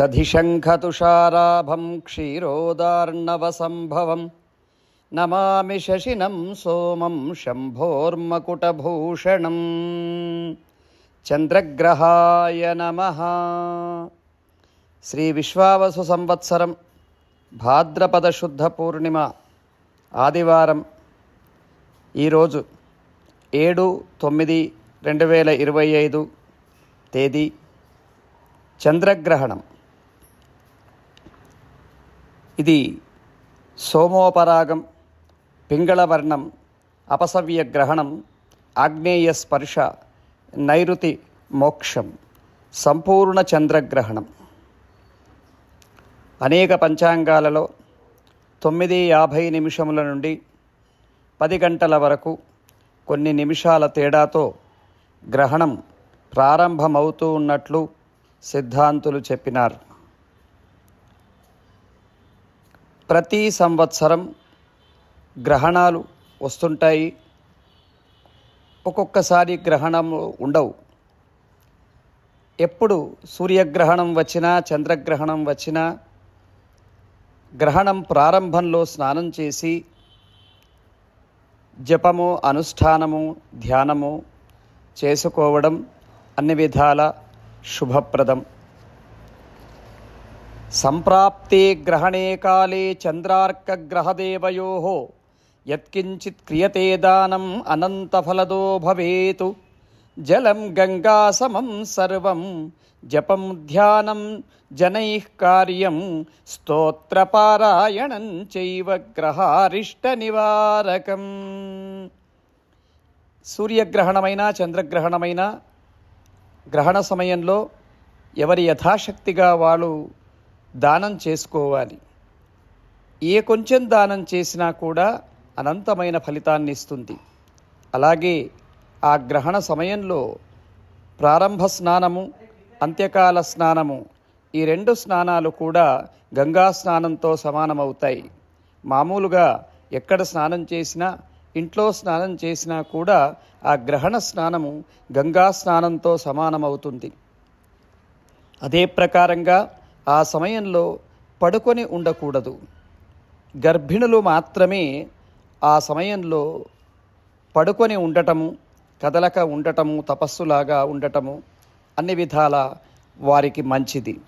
दधिशङ्खतुषाराभं क्षीरोदार्णवसम्भवं नमामि शशिनं सोमं शम्भोर्मकुटभूषणं చంద్రగ్రహాయ నమ శ్రీ విశ్వావసు సంవత్సరం భాద్రపద శుద్ధ పూర్ణిమ ఆదివారం ఈరోజు ఏడు తొమ్మిది రెండు వేల ఇరవై ఐదు తేదీ చంద్రగ్రహణం ఇది సోమోపరాగం పింగళవర్ణం అపసవ్య గ్రహణం ఆగ్నేయ స్పర్శ నైరుతి మోక్షం సంపూర్ణ చంద్రగ్రహణం. అనేక పంచాంగాలలో తొమ్మిది యాభై నిమిషముల నుండి పది గంటల వరకు కొన్ని నిమిషాల తేడాతో గ్రహణం ప్రారంభమవుతూ ఉన్నట్లు సిద్ధాంతులు చెప్పినారు. ప్రతి సంవత్సరం గ్రహణాలు వస్తుంటాయి. ఒక్కొక్కసారి గ్రహణము ఉండవు. ఎప్పుడు సూర్యగ్రహణం వచ్చినా చంద్రగ్రహణం వచ్చినా గ్రహణం ప్రారంభంలో స్నానం చేసి జపము అనుష్ఠానము ధ్యానము చేసుకోవడం అన్ని విధాల శుభప్రదం. సంప్రాప్తే గ్రహణే కాలే చంద్రార్కగ్రహదేవయో. యత్కించిత్ క్రియతే దానం అనంతఫలదో భవేతు. జలం గంగాసమం సర్వం జపం ధ్యానం జనై కార్యం స్తోత్రపారాయణం చైవ గ్రహారిష్ట నివారకం సూర్యగ్రహణమైన చంద్రగ్రహణమైన గ్రహణ సమయంలో ఎవరి యథాశక్తిగా వాళ్ళు దానం చేసుకోవాలి. ఏ కొంచెం దానం చేసినా కూడా అనంతమైన ఫలితాన్ని ఇస్తుంది. అలాగే ఆ గ్రహణ సమయంలో ప్రారంభ స్నానము అంత్యకాల స్నానము ఈ రెండు స్నానాలు కూడా గంగా స్నానంతో సమానమవుతాయి. మామూలుగా ఎక్కడ స్నానం చేసినా ఇంట్లో స్నానం చేసినా కూడా ఆ గ్రహణ స్నానము గంగా స్నానంతో సమానమవుతుంది. అదే ప్రకారంగా ఆ సమయంలో పడుకొని ఉండకూడదు. గర్భిణులు మాత్రమే ఆ సమయంలో పడుకొని ఉండటము కదలక ఉండటము తపస్సులాగా ఉండటము అన్ని విధాల వారికి మంచిది.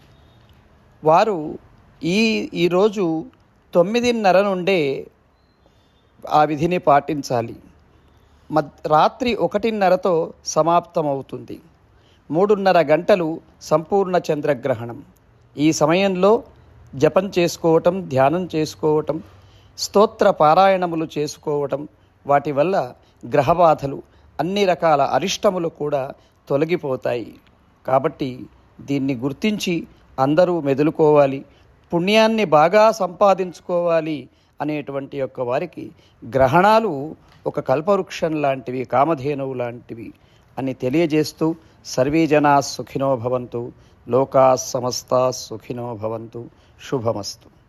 వారు ఈ ఈరోజు తొమ్మిదిన్నర నుండే ఆ విధిని పాటించాలి. మద్ రాత్రి ఒకటిన్నరతో సమాప్తమవుతుంది. మూడున్నర గంటలు సంపూర్ణ చంద్రగ్రహణం. ఈ సమయంలో జపం చేసుకోవటం ధ్యానం చేసుకోవటం స్తోత్ర పారాయణములు చేసుకోవటం వాటి వల్ల గ్రహబాధలు అన్ని రకాల అరిష్టములు కూడా తొలగిపోతాయి. కాబట్టి దీన్ని గుర్తించి అందరూ మెదులుకోవాలి పుణ్యాన్ని బాగా సంపాదించుకోవాలి అనేటువంటి యొక్క వారికి గ్రహణాలు ఒక కల్పవృక్షం లాంటివి కామధేనువు లాంటివి అని తెలియజేస్తూ సర్వే జనా సుఖినో భవంతు. లోకా సమస్త సుఖినో భవంతు. శుభమస్తు.